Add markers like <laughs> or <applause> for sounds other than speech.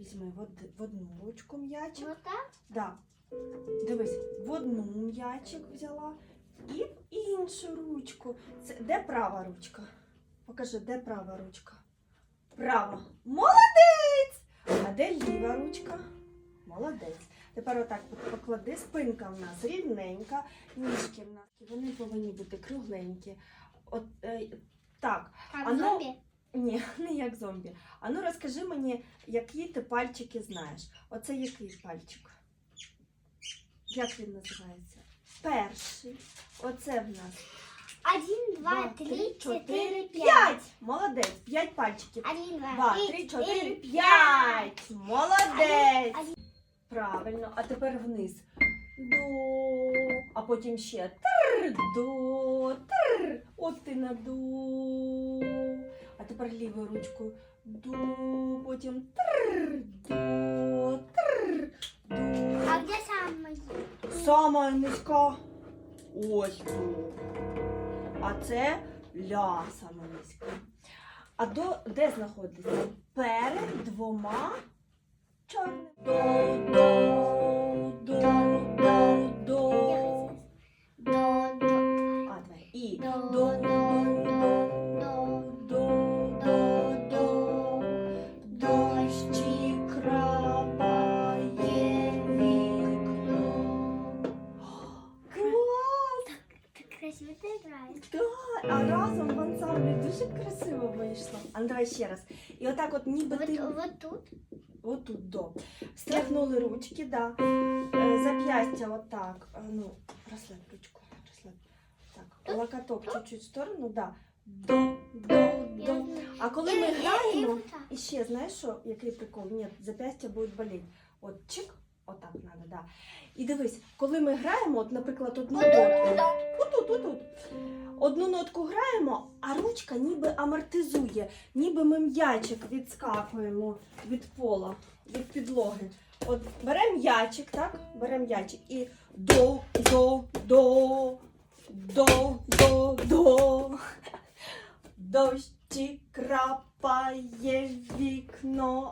Візьми в, од- в одну ручку м'ячик. Вот так? Да. Дивись, в одну м'ячик взяла і в іншу ручку. Це де права ручка? Покажи, де права ручка? Права. Молодець! А де ліва ручка? Молодець. Тепер отак поклади, спинка в нас рівненька, ніжки в нас. Вони повинні бути кругленькі. От, е, так, Как А ну- зомби? Ні, <laughs> не як зомбі. А ну розкажи мені, які ти пальчики знаєш. Оце який пальчик? Як він називається? Перший. Оце в нас. Один, два, три, четыре, пять. Молодець. П'ять пальчиків. Один, Два, три, чотири, п'ять. Молодець. Правильно. А тепер вниз. До. А потім ще тр, до, тр. От ти на до. Тепер лівою ручкою. До, потім тр, до, тр, до. А где самый? Сама низька. Ось тут. А це ля сама низька. А до де знаходиться? Перед двома чорними. До, до, Так, а разом в ансамблі дуже красиво вийшло. А ну давай ще раз. І отак от ніби Вот, ти вот тут. отут до. Стряхнули ручки, да. Е, Зап'ястя отак. Е, Ну, розслаб ручку. Розслаб. Так, локоток чуть-чуть в сторону, да. До, до, до. А коли ми граємо, і ще знаєш, що, який прикол? Ні, зап'ястя будуть боліти. От чик, отак треба, да. І дивись, коли ми граємо, от, наприклад, одну нотку. Отут, отут одну нотку граємо, а ручка ніби амортизує, ніби ми м'ячик відскакуємо від пола, від підлоги. От беремо м'ячик, так? Беремо м'ячик і до, до, до, до, до, до. Дощі крапає вікно.